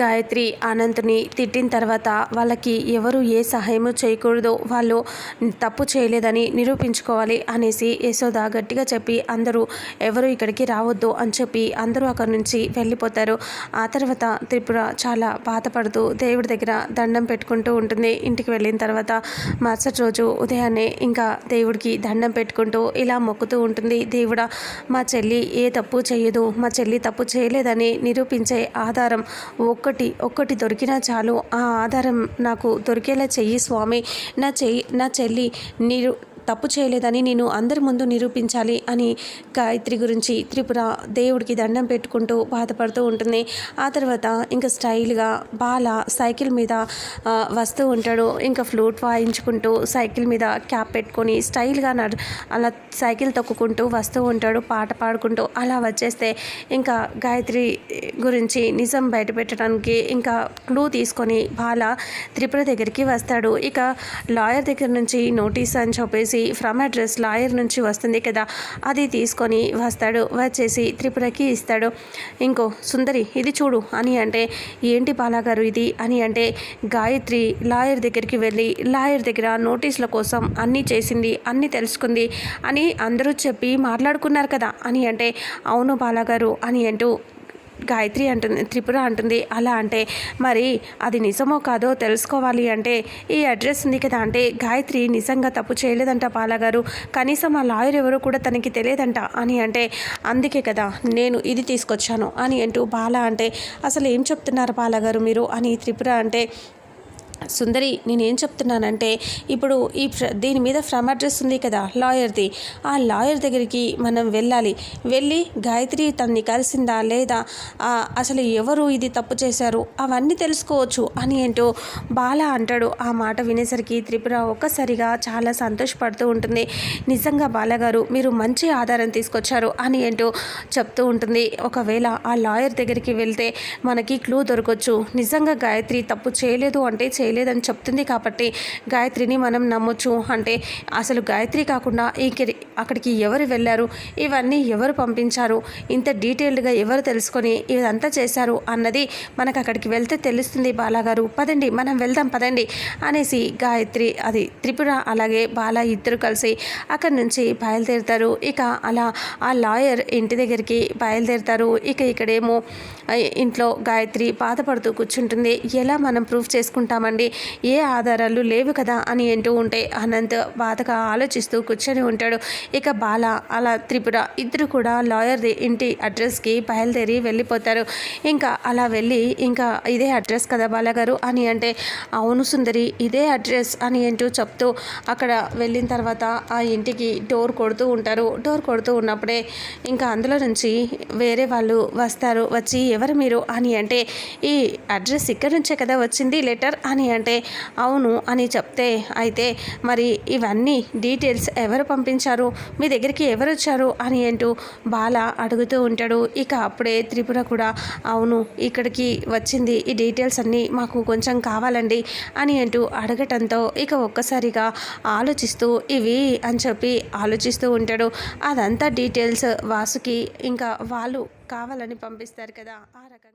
గాయత్రి అనంత్ని తిట్టిన తర్వాత వాళ్ళకి ఎవరు ఏ సహాయము చేయకూడదు వాళ్ళు తప్పు చేయలేదని నిరూపించుకోవాలి అనేసి యశోద గట్టిగా చెప్పి అందరూ ఎవరు ఇక్కడికి రావద్దు అని చెప్పి అందరూ అక్కడి నుంచి వెళ్ళిపోతారు. ఆ తర్వాత త్రిపుర చాలా బాధపడుతూ దేవుడి దగ్గర దండం పెట్టుకుంటూ ఉంటుంది. ఇంటికి వెళ్ళిన తర్వాత మరుసటి రోజు ఉదయాన్నే ఇంకా దేవుడికి దండం పెట్టుకుంటూ ఇలా మొక్కుతూ ఉంటుంది. దేవుడా మా చెల్లి ఏ తప్పు చేయదు. మా చెల్లి తప్పు చేయలేదని నిరూపించే ఆధారం ఓ ఒక్కటి ఒక్కటి దొరికినా చాలు. ఆ ఆధారం నాకు దొరికేలా చెయ్యి స్వామి. నా చెయ్యి నా చెల్లి నీరు తప్పు చేయలేదని నేను అందరి ముందు నిరూపించాలి అని గాయత్రి గురించి త్రిపుర దేవుడికి దండం పెట్టుకుంటూ బాధపడుతూ ఉంటుంది. ఆ తర్వాత ఇంకా స్టైల్గా బాల సైకిల్ మీద వస్తూ ఉంటాడు. ఇంకా ఫ్లూట్ వాయించుకుంటూ సైకిల్ మీద క్యాప్ పెట్టుకొని స్టైల్గా నడు అలా సైకిల్ తొక్కుకుంటూ వస్తూ ఉంటాడు పాట పాడుకుంటూ అలా వచ్చేస్తే ఇంకా గాయత్రి గురించి నిజం బయట పెట్టడానికి ఇంకా క్లూ తీసుకొని బాల త్రిపుర దగ్గరికి వస్తాడు. ఇక లాయర్ దగ్గర నుంచి నోటీస్ అని చెప్పేసి ఫ్రమ్ అడ్రస్ లాయర్ నుంచి వస్తుంది కదా అది తీసుకొని వస్తాడు. వచ్చేసి త్రిపురకి ఇస్తాడు. ఇంకో సుందరి ఇది చూడు అని అంటే ఏంటి బాలాగారు ఇది? అని అంటే గాయత్రి లాయర్ దగ్గరికి వెళ్ళి లాయర్ దగ్గర నోటీసుల కోసం అన్నీ చేసింది అన్నీ తెలుసుకుంది అని అందరూ చెప్పి మాట్లాడుకున్నారు కదా అని అంటే అవును బాలాగారు అని అంటూ గాయత్రి అంటుంది త్రిపుర అంటుంది అలా అంటే మరి అది నిజమో కాదో తెలుసుకోవాలి అంటే ఈ అడ్రస్ ఉంది కదా అంటే గాయత్రి నిజంగా తప్పు చేయలేదంట పాలగారు కనీసం ఆ లాయర్ ఎవరో కూడా తనకి తెలియదంట అని అంటే అందుకే కదా నేను ఇది తీసుకొచ్చాను అని అంటూ బాల అంటే అసలు ఏం చెప్తున్నారు పాలగారు మీరు? అని త్రిపుర అంటే సుందరి నేనేం చెప్తున్నానంటే ఇప్పుడు ఈ ఫ్ర- దీని మీద ఫ్రమ్ అడ్రస్ ఉంది కదా లాయర్ది. ఆ లాయర్ దగ్గరికి మనం వెళ్ళాలి. వెళ్ళి గాయత్రి తన్ని కలిసిందా లేదా? అసలు ఎవరు ఇది తప్పు చేశారు? అవన్నీ తెలుసుకోవచ్చు అని ఏంటో బాల అంటాడు. ఆ మాట వినేసరికి త్రిపుర ఒక్కసారిగా చాలా సంతోషపడుతూ ఉంటుంది. నిజంగా బాలగారు మీరు మంచి ఆధారం తీసుకొచ్చారు అని ఏంటో చెప్తూ ఉంటుంది. ఒకవేళ ఆ లాయర్ దగ్గరికి వెళ్తే మనకి క్లూ దొరకవచ్చు నిజంగా గాయత్రి తప్పు చేయలేదు అంటే చేయలేదని చెప్తుంది కాబట్టి గాయత్రిని మనం నమ్మొచ్చు. అంటే అసలు గాయత్రి కాకుండా ఇక్కడి అక్కడికి ఎవరు వెళ్ళారు? ఇవన్నీ ఎవరు పంపించారు? ఇంత డీటెయిల్డ్గా ఎవరు తెలుసుకొని ఇదంతా చేశారు అన్నది మనకు అక్కడికి వెళ్తే తెలుస్తుంది బాలాగారు. పదండి మనం వెళ్దాం పదండి అనేసి గాయత్రి అది త్రిపుర అలాగే బాల ఇద్దరు కలిసి అక్కడి నుంచి బయలుదేరుతారు. ఇక అలా ఆ లాయర్ ఇంటి దగ్గరికి బయలుదేరుతారు. ఇక ఇక్కడేమో ఇంట్లో గాయత్రి బాధపడుతూ కూర్చుంటుంది. ఎలా మనం ప్రూఫ్ చేసుకుంటామని చేసుకుంటామండి ఏ ఆధారాలు లేవు కదా అని అంటూ ఉంటే అనంత్ బాధగా ఆలోచిస్తూ కూర్చొని ఉంటాడు. ఇక బాల అలా త్రిపుర ఇద్దరు కూడా లాయర్ ఇంటి అడ్రస్కి బయలుదేరి వెళ్ళిపోతారు. ఇంకా అలా వెళ్ళి ఇంకా ఇదే అడ్రస్ కదా బాలగారు అని అంటే అవును సుందరి ఇదే అడ్రస్ అని అంటూ చెప్తూ అక్కడ వెళ్ళిన తర్వాత ఆ ఇంటికి డోర్ కొడుతూ ఉంటారు. డోర్ కొడుతూ ఉన్నప్పుడే ఇంకా అందులో నుంచి వేరే వాళ్ళు వస్తారు. వచ్చి ఎవరు మీరు? అని అంటే ఈ అడ్రస్ ఇక్కడ నుంచే కదా వచ్చింది లెటర్ అని అని అంటే అవును అని చెప్తే అయితే మరి ఇవన్నీ డీటెయిల్స్ ఎవరు పంపించారు? మీ దగ్గరికి ఎవరు వచ్చారు? అని అంటూ బాల అడుగుతూ ఉంటాడు. ఇక అప్పుడే త్రిపుర కూడా అవును ఇక్కడికి వచ్చింది. ఈ డీటెయిల్స్ అన్నీ మాకు కొంచెం కావాలండి అని అంటూ అడగటంతో ఇక ఒక్కసారిగా ఆలోచిస్తూ ఇవి అని చెప్పి ఆలోచిస్తూ ఉంటాడు. అదంతా డీటెయిల్స్ వాసుకి ఇంకా వాళ్ళు కావాలని పంపిస్తారు కదా ఆ రకంగా.